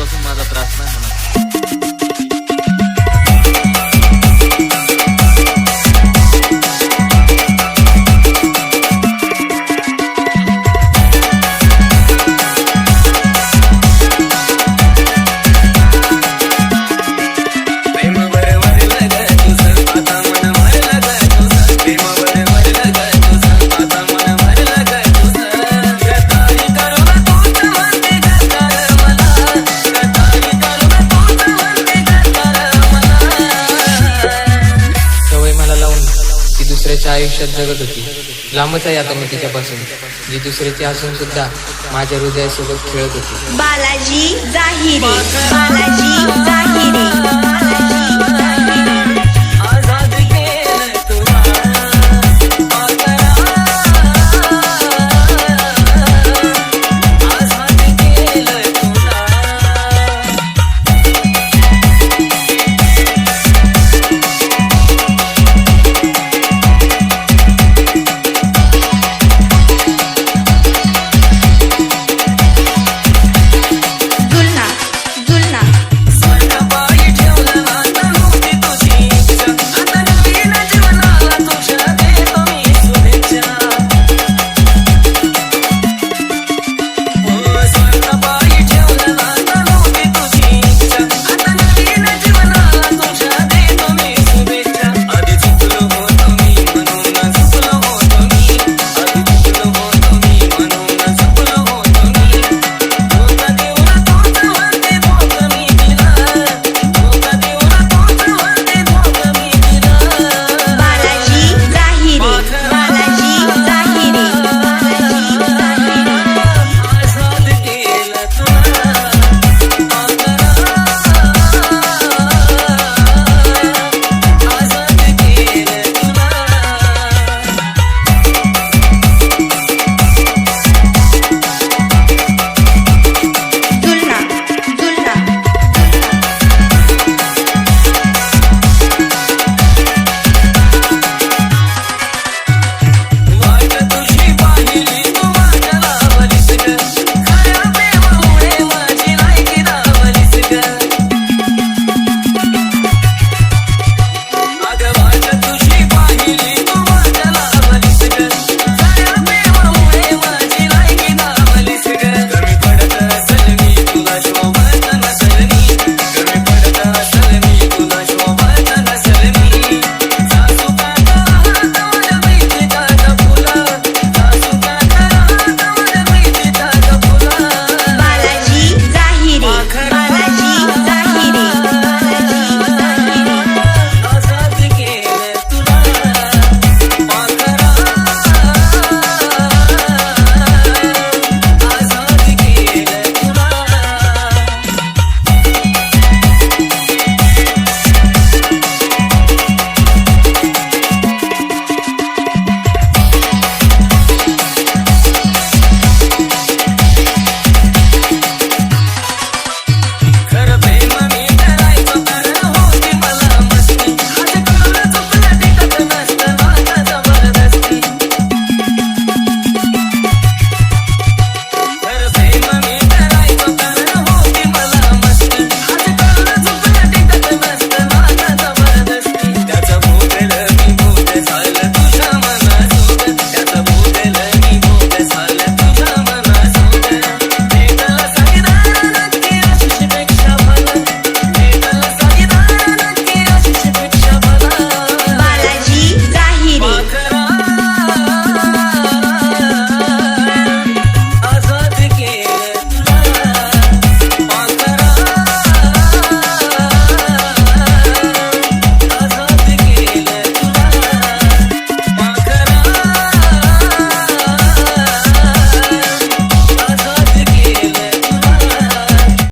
पासून माझा त्रास नाही होणार. तिच्या आयुष्यात जगत होती. लांबच आहे आता मी तिच्यापासून. जी दुसऱ्याची असून सुद्धा माझ्या हृदयासोबत खेळत होती. बालाजी जाहिरे बालाजी जाहिरे.